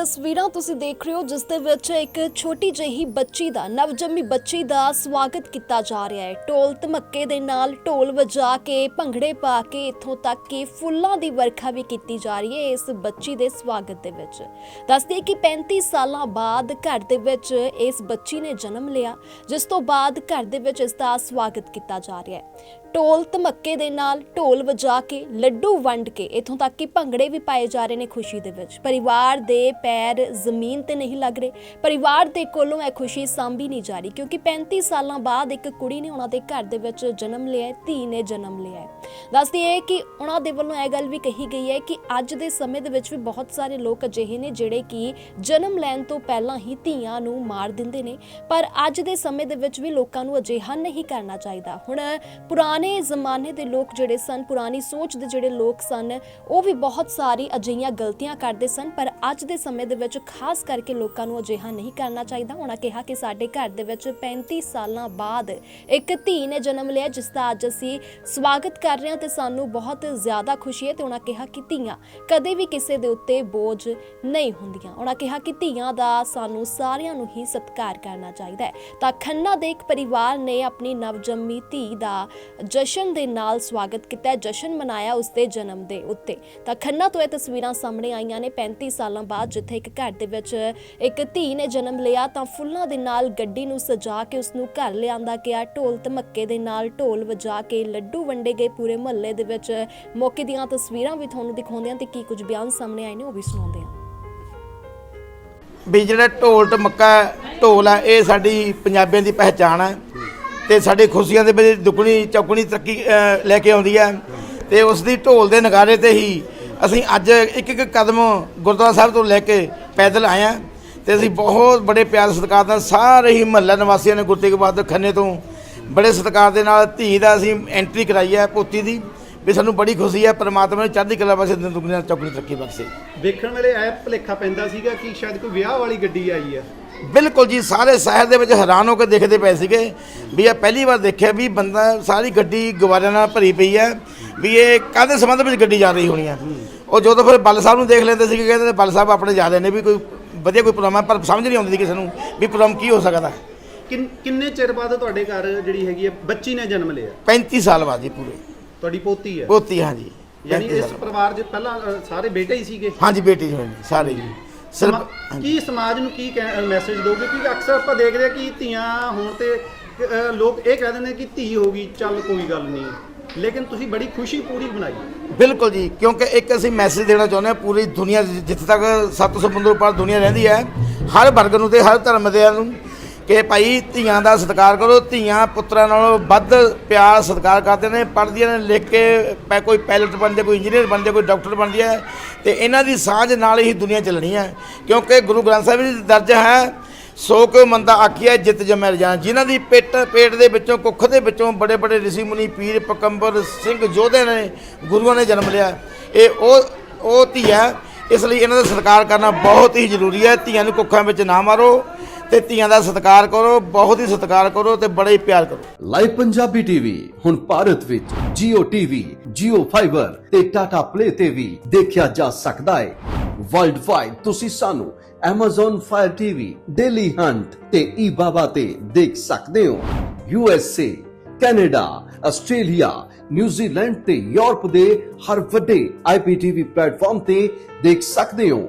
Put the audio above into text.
ਤਸਵੀਰਾਂ ਤੁਸੀਂ ਦੇਖ ਰਹੇ ਹੋ, ਜਿਸ ਦੇ ਵਿੱਚ ਇੱਕ ਛੋਟੀ ਜਿਹੀ ਬੱਚੀ ਦਾ, ਨਵਜੰਮੀ ਬੱਚੀ ਦਾ ਸਵਾਗਤ ਕੀਤਾ ਜਾ ਰਿਹਾ ਹੈ। ਢੋਲ ਧਮੱਕੇ ਦੇ ਨਾਲ ਢੋਲ ਵਜਾ ਕੇ, ਭੰਗੜੇ ਪਾ ਕੇ ਇੱਥੋਂ ਤੱਕ ਕਿ ਫੁੱਲਾਂ ਦੀ ਵਰਖਾ ਵੀ ਕੀਤੀ ਜਾ ਰਹੀ ਹੈ ਇਸ ਬੱਚੀ ਦੇ ਸਵਾਗਤ ਦੇ ਵਿੱਚ। ਦੱਸਦੀ ਕਿ 35 ਸਾਲਾਂ ਬਾਅਦ ਘਰ ਦੇ ਵਿੱਚ ਇਸ ਬੱਚੀ ਨੇ ਜਨਮ ਲਿਆ, ਜਿਸ ਤੋਂ ਬਾਅਦ ਘਰ ਦੇ ਵਿੱਚ ਇਸ ਦਾ ਸਵਾਗਤ ਕੀਤਾ ਜਾ ਰਿਹਾ ਹੈ। ਢੋਲ ਧਮੱਕੇ ਦੇ ਨਾਲ ਢੋਲ ਵਜਾ ਕੇ, ਲੱਡੂ ਵੰਡ ਕੇ ਇਥੋਂ ਤੱਕ ਕਿ ਭੰਗੜੇ ਵੀ ਪਾਏ ਜਾ ਰਹੇ ਨੇ ਖੁਸ਼ੀ ਦੇ ਵਿੱਚ। ਪਰਿਵਾਰ ਦੇ ਪੈਰ ਜ਼ਮੀਨ ਤੇ ਨਹੀਂ ਲੱਗ ਰਹੇ। ਪਰਿਵਾਰ ਦੇ ਕੋਲੋਂ ਇਹ ਖੁਸ਼ੀ ਸਾਂਭੀ ਨਹੀਂ ਜਾ ਰਹੀ ਕਿਉਂਕਿ 35 ਸਾਲਾਂ ਬਾਅਦ ਇੱਕ ਕੁੜੀ ਨੇ ਉਹਨਾਂ ਦੇ ਘਰ ਦੇ ਵਿੱਚ ਜਨਮ ਲਿਆ ਧੀ ਨੇ ਜਨਮ ਲਿਆ ਹੈ। ਦੱਸਦੀ ਹੈ ਕਿ ਉਹਨਾਂ ਦੇ ਵੱਲੋਂ ਇਹ ਗੱਲ ਵੀ ਕਹੀ ਗਈ ਹੈ ਕਿ ਅੱਜ ਦੇ ਸਮੇਂ ਦੇ ਵਿੱਚ ਵੀ ਬਹੁਤ ਸਾਰੇ ਲੋਕ ਅਜਿਹੇ ਨੇ ਜਿਹੜੇ ਕਿ ਜਨਮ ਲੈਣ ਤੋਂ ਪਹਿਲਾਂ ਹੀ ਧੀਆਂ ਨੂੰ ਮਾਰ ਦਿੰਦੇ ਨੇ। ਪਰ ਅੱਜ ਦੇ ਸਮੇਂ ਦੇ ਵਿੱਚ ਵੀ ਲੋਕਾਂ ਨੂੰ ਅਜਿਹਾ ਨਹੀਂ ਕਰਨਾ ਚਾਹੀਦਾ। ਹੁਣ ਪੁਰਾਣ ਪੁਰਾਣੇ ਜ਼ਮਾਨੇ ਦੇ ਲੋਕ ਜਿਹੜੇ ਸਨ, ਪੁਰਾਣੀ ਸੋਚ ਦੇ ਜਿਹੜੇ ਲੋਕ ਸਨ, ਉਹ ਵੀ ਬਹੁਤ ਸਾਰੀ ਅਜਿਹੀਆਂ ਗਲਤੀਆਂ ਕਰਦੇ ਸਨ, ਪਰ ਅੱਜ ਦੇ ਸਮੇਂ ਦੇ ਵਿੱਚ ਖਾਸ ਕਰਕੇ ਲੋਕਾਂ ਨੂੰ ਅਜਿਹਾ ਨਹੀਂ ਕਰਨਾ ਚਾਹੀਦਾ। ਉਹਨਾਂ ਕਿਹਾ ਕਿ ਸਾਡੇ ਘਰ ਦੇ ਵਿੱਚ 35 ਸਾਲਾਂ ਬਾਅਦ ਇੱਕ ਧੀ ਨੇ ਜਨਮ ਲਿਆ, ਜਿਸ ਦਾ ਅੱਜ ਅਸੀਂ ਸਵਾਗਤ ਕਰ ਰਹੇ ਹਾਂ ਤੇ ਸਾਨੂੰ ਬਹੁਤ ਜ਼ਿਆਦਾ ਖੁਸ਼ੀ ਹੈ ਤੇ ਉਹਨਾਂ ਕਿਹਾ ਕਿ ਧੀਆਂ ਕਦੇ ਵੀ ਕਿਸੇ ਦੇ ਉੱਤੇ ਬੋਝ ਨਹੀਂ ਹੁੰਦੀਆਂ। ਉਹਨਾਂ ਕਿਹਾ ਕਿ ਧੀਆਂ ਦਾ ਸਾਨੂੰ ਸਾਰਿਆਂ ਨੂੰ ਹੀ ਸਤਿਕਾਰ ਕਰਨਾ ਚਾਹੀਦਾ ਹੈ। ਤਾਂ ਖੰਨਾ ਦੇ ਇੱਕ ਪਰਿਵਾਰ ਨੇ ਆਪਣੀ ਨਵਜੰਮੀ ਧੀ ਦਾ ਜਸ਼ਨ ਦੇ ਨਾਲ ਸਵਾਗਤ ਕੀਤਾ ਜਸ਼ਨ ਮਨਾਇਆ ਉਸ ਦੇ ਜਨਮ ਦੇ ਉੱਤੇ। ਤਾਂ ਖੰਨਾ ਤੋਂ ਇਹ ਤਸਵੀਰਾਂ ਸਾਹਮਣੇ ਆਈਆਂ ਨੇ। 35 ਸਾਲਾਂ ਬਾਅਦ ਜਿੱਥੇ ਇੱਕ ਘਰ ਦੇ ਵਿੱਚ ਇੱਕ ਧੀ ਨੇ ਜਨਮ ਲਿਆ, ਤਾਂ ਫੁੱਲਾਂ ਦੇ ਨਾਲ ਗੱਡੀ ਨੂੰ ਸਜਾ ਕੇ ਉਸ ਨੂੰ ਘਰ ਲਿਆਂਦਾ ਗਿਆ। ਢੋਲ ਧਮੱਕੇ ਦੇ ਨਾਲ ਢੋਲ ਵਜਾ ਕੇ ਲੱਡੂ ਵੰਡੇ ਗਏ। ਪੂਰੇ ਮਹੱਲੇ ਦੇ ਵਿੱਚ ਮੌਕੇ ਦੀਆਂ ਤਸਵੀਰਾਂ ਵੀ ਤੁਹਾਨੂੰ ਦਿਖਾਉਂਦੇ ਹਾਂ ਤੇ ਕੀ ਕੁਝ ਬਿਆਨ ਸਾਹਮਣੇ ਆਏ ਨੇ ਉਹ ਵੀ ਸੁਣਾਉਂਦੇ ਹਾਂ। ਵੀ ਜਿਹੜਾ ਢੋਲ ਟਮੱਕਾ ਢੋਲ ਆ, ਇਹ ਸਾਡੀ ਪੰਜਾਬੀਆਂ ਦੀ ਪਹਿਚਾਣ ਹੈ ਤੇ ਸਾਡੇ ਖੁਸ਼ੀਆਂ ਦੇ ਵਿੱਚ ਦੁੱਗਣੀ, ਚੌਗਣੀ ਤਰੱਕੀ ਲੈ ਕੇ ਆਉਂਦੀ ਹੈ। ਤੇ ਉਸ ਦੀ ਢੋਲ ਦੇ ਨਗਾਰੇ ਤੇ ਹੀ ਅਸੀਂ ਅੱਜ ਇੱਕ ਇੱਕ ਕਦਮ ਗੁਰਦੁਆਰਾ ਸਾਹਿਬ ਤੋਂ ਲੈ ਕੇ ਪੈਦਲ ਆਏ ਹਾਂ ਤੇ ਅਸੀਂ ਬਹੁਤ ਬੜੇ ਪਿਆਰ ਸਤਿਕਾਰ ਨਾਲ ਸਾਰੇ ਹੀ ਮਹੱਲਾ ਨਿਵਾਸੀਆਂ ਨੇ ਗੁਰੂ ਤੇਗ ਬਹਾਦਰ ਖੰਨੇ ਤੋਂ ਬੜੇ ਸਤਿਕਾਰ ਦੇ ਨਾਲ ਧੀ ਦਾ ਅਸੀਂ ਐਂਟਰੀ ਕਰਾਈ ਹੈ ਪੋਤੀ ਦੀ, ਵੀ ਸਾਨੂੰ ਬੜੀ ਖੁਸ਼ੀ ਹੈ, ਪਰਮਾਤਮਾ ਨੇ ਚੜ੍ਹਦੀ ਕਲਾ ਬਖਸ਼ੇ ਦੁੱਗਣੀ, ਚੌਗਣੀ ਤਰੱਕੀ ਬਖਸ਼ੇ। ਵੇਖਣ ਵੇਲੇ ਐ ਭੁਲੇਖਾ ਪੈਂਦਾ ਸੀਗਾ ਕਿ ਸ਼ਾਇਦ ਕੋਈ ਵਿਆਹ ਵਾਲੀ ਗੱਡੀ ਆਈ ਆ ਬਿਲਕੁਲ ਜੀ ਸਾਰੇ ਸ਼ਹਿਰ ਦੇ ਵਿੱਚ ਹੈਰਾਨ ਹੋ ਕੇ ਦੇਖਦੇ ਪਏ ਸੀਗੇ ਵੀ ਇਹ ਪਹਿਲੀ ਵਾਰ ਦੇਖਿਆ ਵੀ ਬੰਦਾ ਸਾਰੀ ਗੱਡੀ ਗਵਾਰਿਆਂ ਨਾਲ ਭਰੀ ਪਈ ਹੈ ਵੀ ਇਹ ਕਾਹਦੇ ਸੰਬੰਧ ਵਿੱਚ ਗੱਡੀ ਜਾ ਰਹੀ ਹੋਣੀ ਹੈ? ਉਹ ਜਦੋਂ ਫਿਰ ਬੱਲ ਸਾਹਿਬ ਨੂੰ ਦੇਖ ਲੈਂਦੇ ਸੀਗੇ ਕਹਿੰਦੇ ਬੱਲ ਸਾਹਿਬ ਆਪਣੇ ਜਾ ਰਹੇ ਨੇ ਵੀ ਕੋਈ ਵਧੀਆ ਕੋਈ ਪ੍ਰੋਗਰਾਮ ਹੈ ਪਰ ਸਮਝ ਨਹੀਂ ਆਉਂਦੀ ਕਿਸੇ ਨੂੰ ਵੀ ਪ੍ਰੋਗਰਾਮ ਕੀ ਹੋ ਸਕਦਾ ਕਿੰਨ- ਚਿਰ ਬਾਅਦ ਤੁਹਾਡੇ ਘਰ ਜਿਹੜੀ ਹੈਗੀ ਹੈ ਬੱਚੀ ਨੇ ਜਨਮ ਲਿਆ? 35 ਸਾਲ ਬਾਅਦ ਜੀ ਪੂਰੇ। ਤੁਹਾਡੀ ਪੋਤੀ ਹੈ? ਪੋਤੀ ਹਾਂਜੀ। ਯਾਨੀ 35 ਇਸ। ਪਰਿਵਾਰ 'ਚ ਪਹਿਲਾਂ ਸਾਰੇ ਬੇਟੇ ਹੀ ਸੀਗੇ? ਹਾਂਜੀ ਬੇਟੀ ਹੋਣੀ ਸਾਰੇ ਜੀ। ਸਿਰਫ ਸਮਾ- ਕੀ ਸਮਾਜ ਨੂੰ ਕੀ ਮੈਸੇਜ ਦੋਗੇ? ਕਿਉਂਕਿ ਅਕਸਰ ਆਪਾਂ ਦੇਖਦੇ ਆ ਕਿ ਧੀਆਂ ਹੋਣ ਤੇ ਲੋਕ ਇਹ ਕਹਿ ਦਿੰਦੇ ਨੇ ਕਿ ਧੀ ਹੋ ਗਈ ਚੱਲ ਕੋਈ ਗੱਲ ਨਹੀਂ। ਲੇਕਿਨ ਤੁਸੀਂ ਬੜੀ ਖੁਸ਼ੀ ਪੂਰੀ ਬਣਾਈ ਬਿਲਕੁਲ ਜੀ ਕਿਉਂਕਿ ਇੱਕ ਅਸੀਂ ਮੈਸੇਜ ਦੇਣਾ ਚਾਹੁੰਦੇ ਹਾਂ ਪੂਰੀ ਦੁਨੀਆ ਜਿੱਥੇ ਤੱਕ 700 ਸਮੁੰਦਰ ਪਾਰ ਦੁਨੀਆ ਰਹਿੰਦੀ ਹੈ ਹਰ ਵਰਗ ਨੂੰ ਤੇ ਹਰ ਧਰਮ ਦੇ ਨੂੰ। ਕਿ ਭਾਈ ਧੀਆਂ ਦਾ ਸਤਿਕਾਰ ਕਰੋ, ਧੀਆਂ ਪੁੱਤਰਾਂ ਨਾਲੋਂ ਵੱਧ ਪਿਆਰ ਸਤਿਕਾਰ ਕਰਦੇ ਨੇ, ਪੜ੍ਹਦੀਆਂ ਨੇ, ਲਿਖ ਕੇ ਪੈ- ਕੋਈ ਪਾਇਲਟ ਬਣਦੇ, ਕੋਈ ਇੰਜੀਨੀਅਰ ਬਣਦੇ, ਕੋਈ ਡਾਕਟਰ ਬਣਦੀ ਹੈ ਤੇ ਇਹਨਾਂ ਦੀ ਸਾਂਝ ਨਾਲ ਹੀ ਦੁਨੀਆ ਚੱਲਣੀ ਹੈ। ਕਿਉਂਕਿ ਗੁਰੂ ਗ੍ਰੰਥ ਸਾਹਿਬ ਜੀ ਦਰਜ ਹੈ, ਸੋ ਕੋ ਮੰਦਾ ਆਖੀਆ ਜਿੱਤ ਜਮੈ ਜਾਣ ਜਿਨ੍ਹਾਂ ਦੀ ਪੇਟ ਪੇਟ ਦੇ ਵਿੱਚੋਂ, ਕੁੱਖ ਦੇ ਵਿੱਚੋਂ ਬੜੇ ਬੜੇ ઋષਿ ਮੁਨੀ ਪੀਰ ਪਕੰਬਰ ਸਿੰਘ ਯੋਧੇ ਨੇ ਗੁਰੂਆਂ ਨੇ ਜਨਮ ਲਿਆ। ਇਹ ਉਹ ਉਹ ਧੀ ਹੈ, ਇਸ ਲਈ ਇਹਨਾਂ ਦਾ ਸਤਿਕਾਰ ਕਰਨਾ ਬਹੁਤ ਹੀ ਜ਼ਰੂਰੀ ਹੈ। ਧੀਆਂ ਨੂੰ ਕੁੱਖਾਂ ਵਿੱਚ ਨਾ ਮਾਰੋ। ਤੇ ਧੀਆਂ ਦਾ ਸਤਿਕਾਰ ਕਰੋ ਬਹੁਤ ਹੀ ਸਤਿਕਾਰ ਕਰੋ ਤੇ ਬੜਾ ਹੀ ਪਿਆਰ ਕਰੋ। ਲਾਈਵ ਪੰਜਾਬੀ ਟੀਵੀ ਹੁਣ ਭਾਰਤ ਵਿੱਚ Jio TV, Jio Fiber ਤੇ Tata Play ਤੇ ਵੀ ਦੇਖਿਆ ਜਾ ਸਕਦਾ ਹੈ। ਵਰਲਡ ਵਾਈਡ ਤੁਸੀਂ ਸਾਨੂੰ Amazon Fire TV, Daily Hunt ਤੇ eBaba ਤੇ ਦੇਖ ਸਕਦੇ ਹੋ। USA, Canada, Australia, New Zealand ਤੇ ਯੂਰਪ ਦੇ ਹਰ ਵੱਡੇ IPTV ਪਲੇਟਫਾਰਮ ਤੇ ਦੇਖ ਸਕਦੇ ਹੋ।